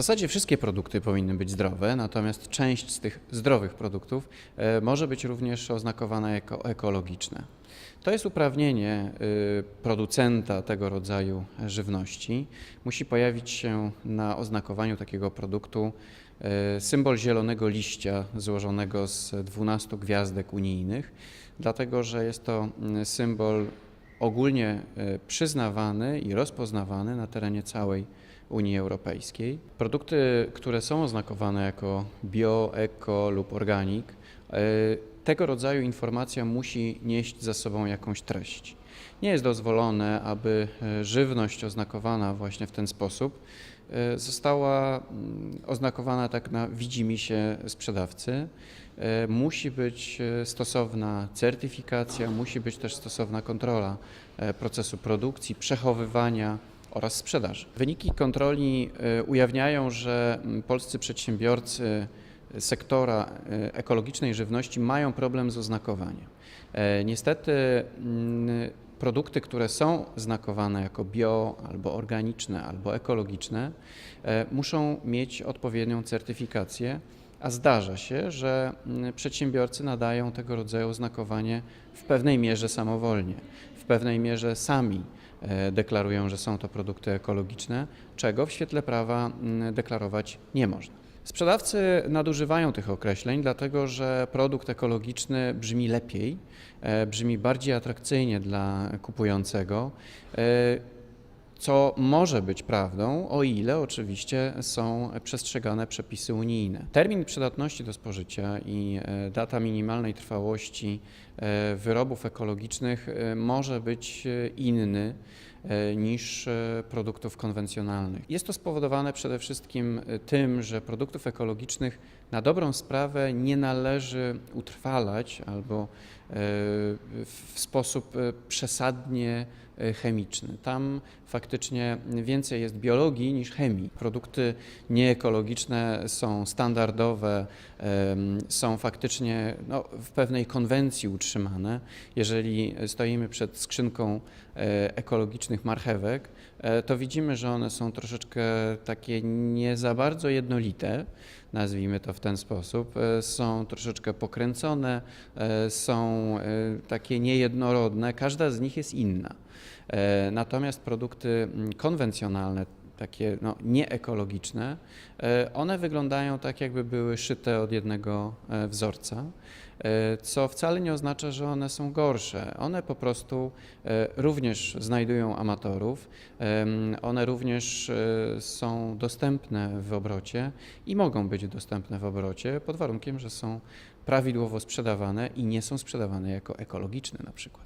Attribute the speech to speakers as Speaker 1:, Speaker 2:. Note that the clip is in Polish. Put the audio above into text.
Speaker 1: W zasadzie wszystkie produkty powinny być zdrowe, natomiast część z tych zdrowych produktów e, może być również oznakowana jako ekologiczne. To jest uprawnienie y, producenta tego rodzaju żywności. Musi pojawić się na oznakowaniu takiego produktu e, symbol zielonego liścia złożonego z 12 gwiazdek unijnych, dlatego że jest to mm, symbol ogólnie e, przyznawany i rozpoznawany na terenie całej Unii Europejskiej. Produkty, które są oznakowane jako bio, eko lub organic, e, tego rodzaju informacja musi nieść za sobą jakąś treść. Nie jest dozwolone, aby e, żywność oznakowana właśnie w ten sposób e, została mm, oznakowana tak na widzimisię sprzedawcy. E, Musi być stosowna certyfikacja, musi być też stosowna kontrola procesu produkcji, przechowywania oraz sprzedaży. Wyniki kontroli e, ujawniają, że mm, polscy przedsiębiorcy sektora e, ekologicznej żywności mają problem z oznakowaniem. E, Niestety mm, produkty, które są znakowane jako bio, albo organiczne, albo ekologiczne, e, muszą mieć odpowiednią certyfikację, a zdarza się, że mm, przedsiębiorcy nadają tego rodzaju oznakowanie w pewnej mierze samowolnie, w pewnej mierze sami deklarują, że są to produkty ekologiczne, czego w świetle prawa mm, deklarować nie można. Sprzedawcy nadużywają tych określeń, dlatego że produkt ekologiczny brzmi lepiej, e, brzmi bardziej atrakcyjnie dla kupującego, e, co może być prawdą, o ile oczywiście są przestrzegane przepisy unijne. Termin przydatności do spożycia i e, data minimalnej trwałości e, wyrobów ekologicznych e, może być inny niż e, produktów konwencjonalnych. Jest to spowodowane przede wszystkim e, tym, że produktów ekologicznych na dobrą sprawę nie należy utrwalać albo e, w sposób e, przesadnie e, chemiczny. Tam faktycznie więcej jest biologii niż chemii. Produkty nieekologiczne są standardowe, są faktycznie no, w pewnej konwencji utrzymane. Jeżeli stoimy przed skrzynką e, marchewek, e, to widzimy, że one są troszeczkę takie nie za bardzo jednolite, nazwijmy to w ten sposób. E, Są troszeczkę pokręcone, e, są takie niejednorodne, każda z nich jest inna. Natomiast produkty mm, konwencjonalne, takie no, nieekologiczne, e, one wyglądają tak, jakby były szyte od jednego e, wzorca, e, co wcale nie oznacza, że one są gorsze. One po prostu również znajdują amatorów, one również są dostępne w obrocie i mogą być dostępne w obrocie pod warunkiem, że są prawidłowo sprzedawane i nie są sprzedawane jako ekologiczne na przykład.